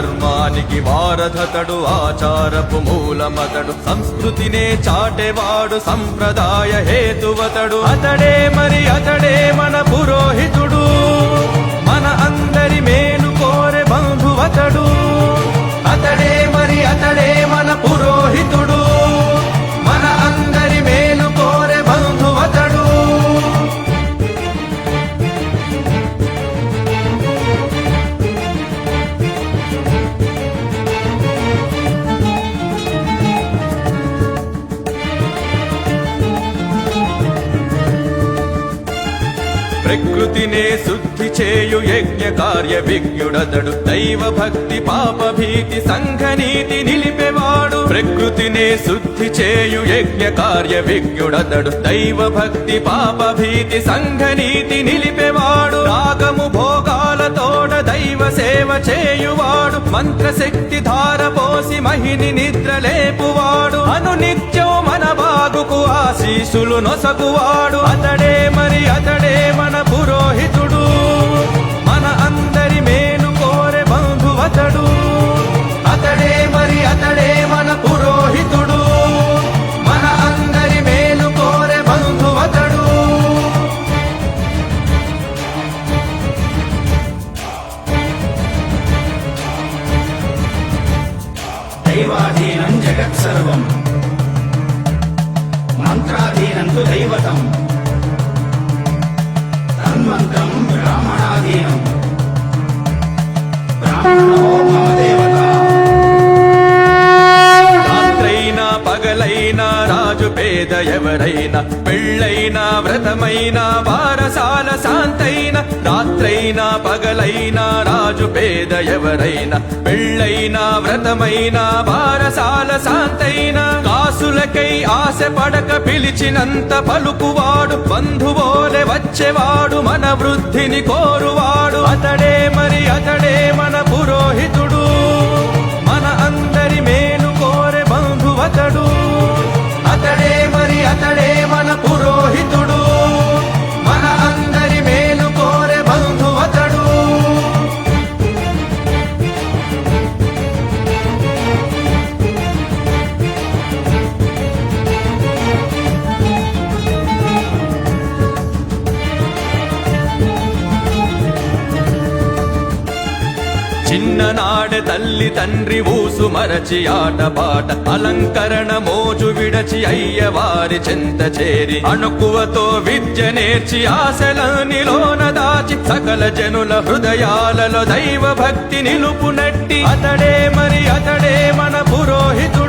ధర్మానికి వారధతడు ఆచారపు మూలమతడు సంస్కృతినే చాటెవాడు సంప్రదాయ హేతువతడు. అతడే మరి అతడే మన పురోహితుడు. ప్రకృతినే శుద్ధి చేయు యజ్ఞ కార్య విజ్ఞుడతడు దైవ భక్తి పాప భీతి సంఘనీతి నిలిపేవాడు. ప్రకృతినే శుద్ధి చేయు యజ్ఞ కార్య విజ్ఞుడతడు దైవ భక్తి పాప భీతి సంఘనీతి నిలిపేవాడు. రాగము సేవ చేయువాడు మంత్రశక్తి ధార పోసి మహిని నిద్ర లేపువాడు. అనునిత్యం మన బాగుకు ఆశీసులు నొసగువాడు. అతడే మరి అతడే మన పురోహితుడు. దైవాధీనం జగత్ సర్వం. మంత్రాధీనం తు దైవతం. తన్మంత్రం బ్రాహ్మణాధీనం. ఎవరైనా రాజు పేద ఎవరైనా పెళ్ళైనా వ్రతమైనా వారసాల శాంతైన రాత్రైనా పగలైనా రాజు పేద ఎవరైనా పెళ్ళైనా వ్రతమైనా వారసాల శాంతైన కాసులకై ఆశ పడక పిలిచినంత పలుకువాడు బంధువోలే వచ్చేవాడు మన వృద్ధిని కోరువాడు. అతడే మరి అతడే మన పురోహితుడు చిన్ననాడే తల్లి తండ్రి ఊసు మరచి ఆట పాట. అలంకరణ మోజు విడచి అయ్యవారి చెంత చేరి. అణుకువతో విద్య నేర్చి ఆశలనిలోన దాచి సకల జనుల హృదయాలలో దైవ భక్తి నిలుపునట్టి అతడే మరి అతడే మన పురోహితు